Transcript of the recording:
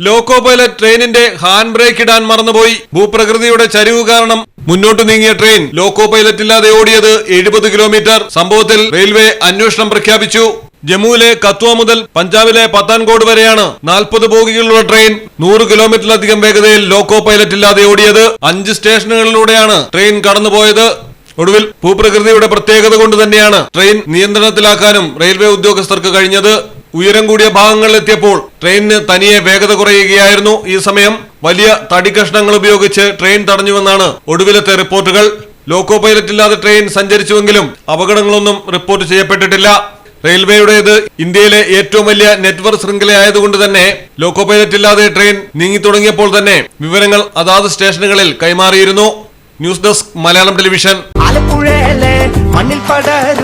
Loco pilot ട്രെയിനിന്റെ hand brake ഇടാൻ മറന്നുപോയി. ഭൂപ്രകൃതിയുടെ ചരിവ് കാരണം മുന്നോട്ട് നീങ്ങിയ ട്രെയിൻ ലോക്കോ പൈലറ്റ് ഇല്ലാതെ ഓടിയത് എഴുപത് കിലോമീറ്റർ. സംഭവത്തിൽ റെയിൽവേ അന്വേഷണം പ്രഖ്യാപിച്ചു. ജമ്മുവിലെ കത്വ മുതൽ പഞ്ചാബിലെ പത്താൻകോട് വരെയാണ് നാൽപ്പത് ബോഗികളുള്ള ട്രെയിൻ നൂറ് കിലോമീറ്ററിലധികം വേഗതയിൽ ലോക്കോ പൈലറ്റ് ഇല്ലാതെ ഓടിയത്. അഞ്ച് സ്റ്റേഷനുകളിലൂടെയാണ് ട്രെയിൻ കടന്നുപോയത്. ഒടുവിൽ ഭൂപ്രകൃതിയുടെ പ്രത്യേകത കൊണ്ട് തന്നെയാണ് ട്രെയിൻ നിയന്ത്രണത്തിലാക്കാനും റെയിൽവേ ഉദ്യോഗസ്ഥർക്ക് കഴിഞ്ഞത്. ഉയരം കൂടിയ ഭാഗങ്ങളിൽ എത്തിയപ്പോൾ ട്രെയിനിന് തനിയെ വേഗത കുറയുകയായിരുന്നു ഈ സമയം. വലിയ തടി കഷ്ണങ്ങൾ ഉപയോഗിച്ച് ട്രെയിൻ തടഞ്ഞുവെന്നാണ് ഒടുവിലത്തെ റിപ്പോർട്ടുകൾ. ലോക്കോ പൈലറ്റ് ഇല്ലാതെ ട്രെയിൻ സഞ്ചരിച്ചുവെങ്കിലും അപകടങ്ങളൊന്നും റിപ്പോർട്ട് ചെയ്യപ്പെട്ടിട്ടില്ല. റെയിൽവേയുടേത് ഇന്ത്യയിലെ ഏറ്റവും വലിയ നെറ്റ്വർക്ക് ശൃംഖലയായതുകൊണ്ട് തന്നെ ലോക്കോ പൈലറ്റ് ഇല്ലാതെ ട്രെയിൻ നീങ്ങി തുടങ്ങിയപ്പോൾ തന്നെ വിവരങ്ങൾ അതാത് സ്റ്റേഷനുകളിൽ കൈമാറിയിരുന്നു. News desk Malayalam television. ആലപ്പുഴയിലെ മണ്ണിൽ പടരും